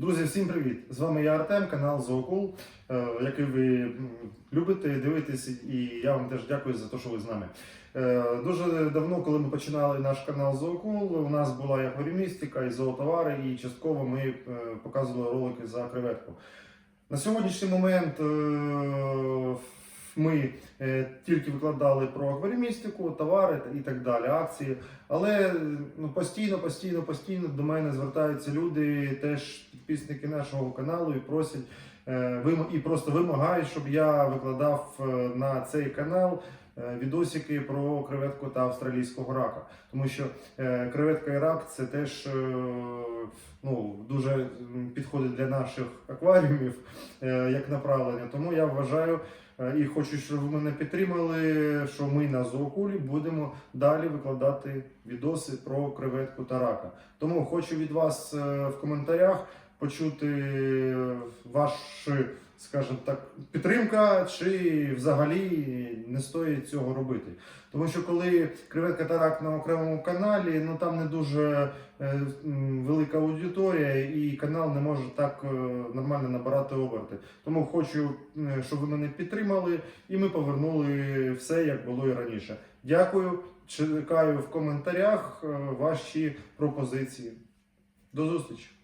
Друзі, всім привіт! З вами я Артем, канал Зоокул, е, який ви любите дивитесь, і я вам теж дякую за те, що ви з нами. Е, Дуже давно, коли ми починали наш канал Зоокул, у нас була і акваріумістика, і зоотовари, і частково ми е, показували ролики за креветку. На сьогоднішній момент ми е, тільки викладали про акваріумістику, товари і так далі, акції. Але ну, постійно, постійно, постійно до мене звертаються люди, теж підписники нашого каналу, і просять е, і просто вимагають, щоб я викладав е, на цей канал відосики про креветку та австралійського рака. Тому що креветка і рак це теж ну, дуже підходить для наших акваріумів е, як направлення. Тому я вважаю. е, І хочу, щоб ви мене підтримали, що ми на зоокулі будемо далі викладати відоси про креветку та рака. Тому хочу від вас е, в коментарях почути ваші, скажімо так, підтримка, чи взагалі не стоїть цього робити. Тому що коли креветка та рак на окремому каналі, ну там не дуже е, велика аудиторія, і канал не може так е, нормально набирати оберти. Тому хочу, е, щоб ви мене підтримали, і ми повернули все як було і раніше. Дякую. Чекаю в коментарях е, ваші пропозиції. До зустрічі!